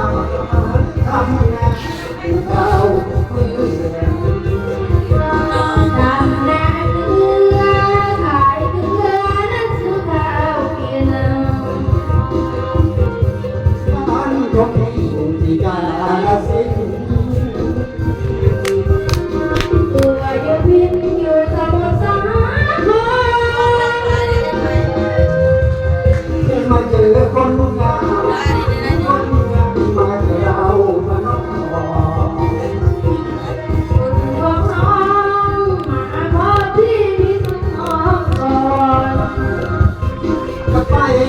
Oh,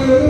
you.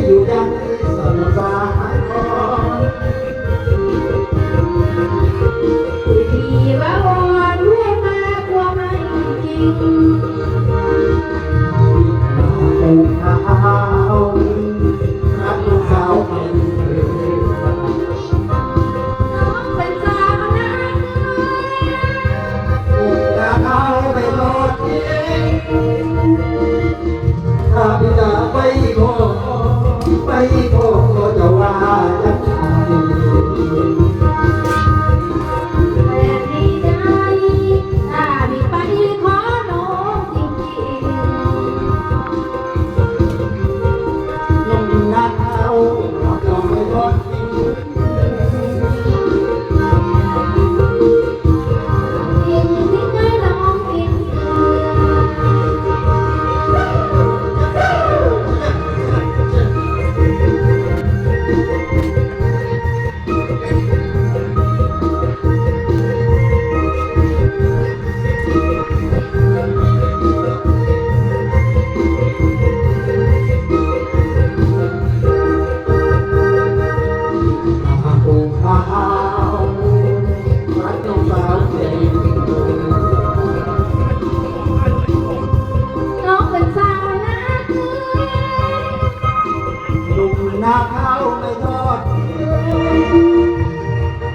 าข้าวไปทอด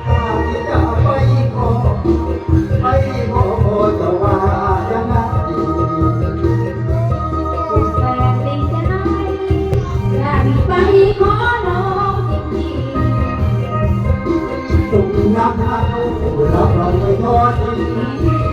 ข้าที่จะไปขอไปขอจะวายังไงแฟนใจอยไปขอน้งจริงๆตุ้งน้ข้าวเราเราไ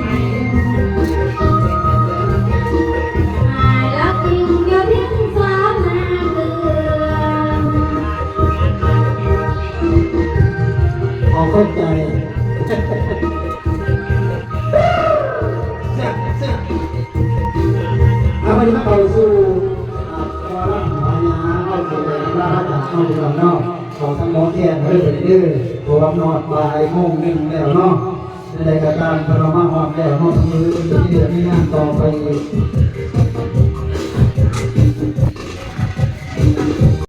นอกจานอกขอทั้งหมดเทียเรื่อยเรื่อยพร้อมนอดปลายโมงหนึ่งแล้วนอกในรายกามพระมาหอมแล้วนอกมือที่เะไม่นั่งต่อไป